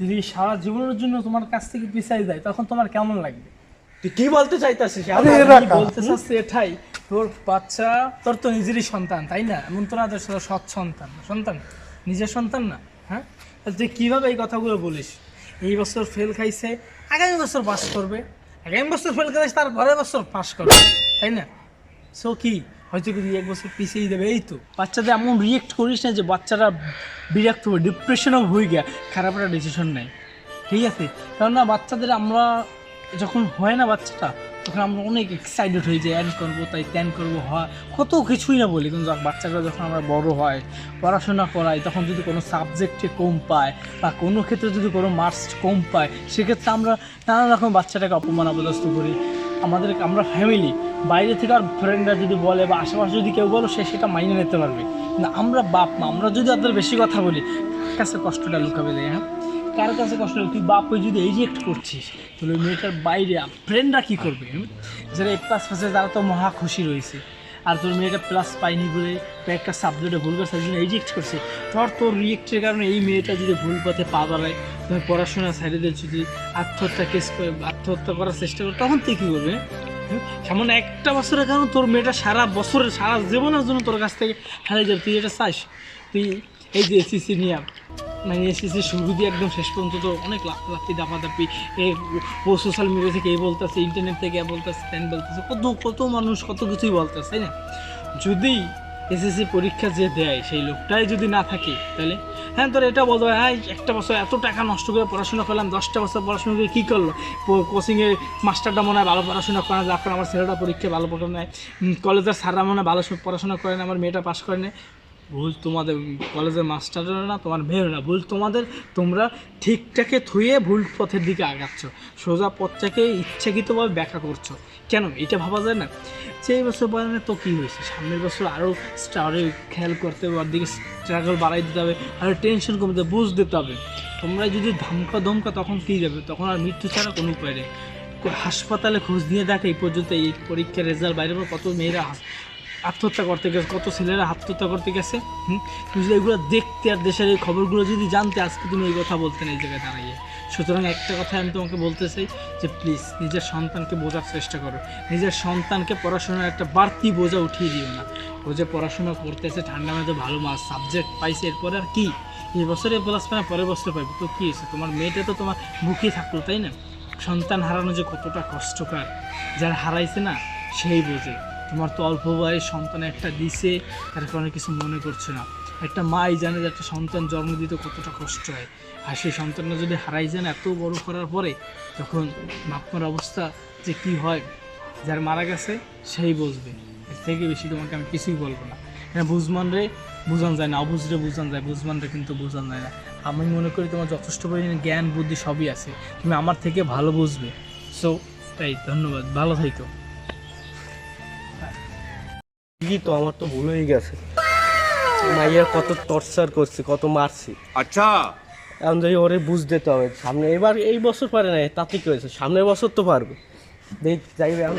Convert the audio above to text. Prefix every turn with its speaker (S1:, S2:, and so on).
S1: যদি সারা জীবনের জন্য তোমার কাছ থেকে পিছাই যায় তখন তোমার কেমন লাগবে?
S2: তুই কি বলতে চাইতাছিস?
S1: আমি বলতে চাচ্ছি এটাই। তোর বাচ্চা তোর তো নিজেরই সন্তান তাই না? এমন তো না সৎ সন্তান। সন্তান? নিজের সন্তান না হ্যাঁ? তুই কীভাবে এই কথাগুলো বলিস? এই বছর ফেল খাইছে আগামী বছর পাস করবে। আগামী বছর ফেল খাইছে তার পরের বছর পাস করবে তাই না? সো কি? হয়তো কি দুই এক বছর পিছিয়ে দেবে এই তো, বাচ্চাদের এমন রিয়েক্ট করিস না যে বাচ্চারা বিরক্ত হবে ডিপ্রেশনও হয়ে গিয়া খারাপ একটা ডিসিশন নেয়। ঠিক আছে? কেননা বাচ্চাদের আমরা যখন হয় না বাচ্চাটা, তখন আমরা অনেক এক্সাইটেড হয়ে যাই অ্যাড করব, তাই ত্যান করব, হয়, কত কিছুই না বলি। কিন্তু বাচ্চাটা যখন আমরা বড় হয়, পড়াশোনা করাই তখন যদি কোনো সাবজেক্টে কম পায় বা কোনো ক্ষেত্রে যদি কোনো মার্কস কম পায়, সেক্ষেত্রে আমরা নানা রকম বাচ্চাটাকে অপমান অপদস্থ করি। আমাদের আমরা ফ্যামিলি বাইরে থেকে আর ফ্রেন্ডরা যদি বলে বা আশেপাশে যদি কেউ বলো, সে সেটা মাইনে নিতে পারবে। না, আমরা বাপ মা, আমরা যদি তাদের বেশি কথা বলি কাছে কষ্টটা লুকাবে দেয় হ্যাঁ? কার কাছে কষ্ট? তুই বাপ ওই যদি রিয়েক্ট করছিস, তাহলে ওই মেয়েটার বাইরে ফ্রেন্ডরা কী করবে যারা এক পাশ পাশে তারা তো মহা খুশি রয়েছে। আর তোর মেয়েটা প্লাস পাইনি বলে একটা সাবজেক্টে ভুল করে তার জন্য রিজেক্ট করছে। ধর তোর রিয়েক্টের কারণে এই মেয়েটা যদি ভুল পথে পা দাঁড়ায় তুমি পড়াশোনা সাইডে যদি আত্মহত্যা কেস করে, আত্মহত্যা করার চেষ্টা করে, তখন তুই কী করবে? হুম? এমন একটা বছরের কারণে তোর মেয়েটা সারা বছরের, সারা জীবনের জন্য তোর কাছ থেকে হারিয়ে যাবে। তুই এটা চাস? তুই এই যে এসিসি নিয়ে মানে এসিসি শুরু দিয়ে একদম শেষ পর্যন্ত অনেক লাফ দাপাদাপি। ও সোশ্যাল মিডিয়া থেকে এই বলতেছে ইন্টারনেট থেকে এ বলতেছে ফ্যান বলতেছে, কত কত মানুষ কত কিছুই বলতেছে, তাই না? যদি এসএসসি পরীক্ষা যে দেয়, সেই লোকটাই যদি না থাকে, তাহলে? হ্যাঁ তোর এটা বলতে হ্যাঁ একটা বছর এত টাকা নষ্ট করে পড়াশোনা করলাম, দশটা বছর পড়াশোনা করে কী করল? কোচিংয়ে মাস্টারটা মনে হয় ভালো পড়াশোনা করে না যার আমার ছেলেটা পরীক্ষায় ভালো পড়ে নেয় কলেজের স্যাররা মনে হয় ভালো পড়াশোনা করে না আমার মেয়েটা পাশ করে নেয় ভুল তোমাদের কলেজের মাস্টারের না, তোমার মেয়ের না। ভুল তোমাদের, তোমরা ঠিকঠাকে থুয়ে ভুল পথের দিকে আগাচ্ছ। সোজা পথটাকে ইচ্ছাকৃতভাবে ব্যাখ্যা করছ। কেন? এটা ভাবা যায় না? যে এই বছর পরে না তো কী হয়েছে? সামনের বছর আরও স্টারে খেয়াল করতে হবে, ওর দিকে স্ট্রাগল বাড়াই দিতে হবে আরও টেনশন কমতে বুঝ দিতে হবে। তোমরা যদি ধমকা ধমকা তখন কী যাবে? তখন আর মৃত্যু ছাড়া কোনো উপায় নেই। হাসপাতালে খোঁজ নিয়ে দেখে, এই পর্যন্ত এই পরীক্ষার রেজাল্ট বাইরে কত মেয়েরা আত্মহত্যা করতে গেছে, কত ছেলেরা আত্মহত্যা করতে গেছে, হুম? তুমি যদি এগুলো দেখতে আর দেশের এই খবরগুলো যদি জানতে, আজকে তুমি এই কথা বলতে না এই জায়গায় দাঁড়িয়ে সুতরাং একটা কথা আমি তোমাকে বলতে চাই যে প্লিজ নিজের সন্তানকে বোঝার চেষ্টা করো। নিজের সন্তানকে পড়াশোনার একটা বাড়তি বোঝা উঠিয়ে দিও না। ও যে পড়াশোনা করতেছে, ঠান্ডা মধ্যে ভালো মাস সাবজেক্ট পাইছে, এরপরে আর কি? এই বছরে প্লাস পায় পরের বছর পাইবে। তো কী হয়েছে? তোমার মেয়েটা তো তোমার মুখে থাকল, তাই না? সন্তান হারানো যে কতটা কষ্টকর, যারা হারাইছে না, সেই বোঝে। তোমার তো অল্প বয়স, সন্তান একটা দিছে তার কারণে কিছু মনে করছে না। একটা মাই জানে যে একটা সন্তান জন্ম দিতে কতটা কষ্ট হয়। আর সেই সন্তানটা যদি হারাই যান এত বড় করার পরে, তখন বাপমার অবস্থা যে কি হয়, যার মারা গেছে, সেই বুঝবে। এর থেকে বেশি তোমাকে আমি কিছুই বলব না। হ্যাঁ বুঝমান রে, বুঝান যায় না অবুঝরে বুঝান যায়, বুঝমান রে কিন্তু বোঝান যায় না। আমি মনে করি তোমার যথেষ্ট পরিমাণে জ্ঞান, বুদ্ধি সবই আছে। তুমি আমার থেকে ভালো বুঝবে। সো তাই, ধন্যবাদ। ভালো থাইকো।
S2: কি তো আমার তো ভুল হয়ে গেছে। মাইয়া কত টর্চার করছে কত মারছি।
S3: আচ্ছা।
S2: এখন যদি ওরে বুঝতে হবে সামনে এবার এই বছর পারে না তাতে কি হয়েছে সামনের বছর তো পারবে। দেখ যাইবে এখন।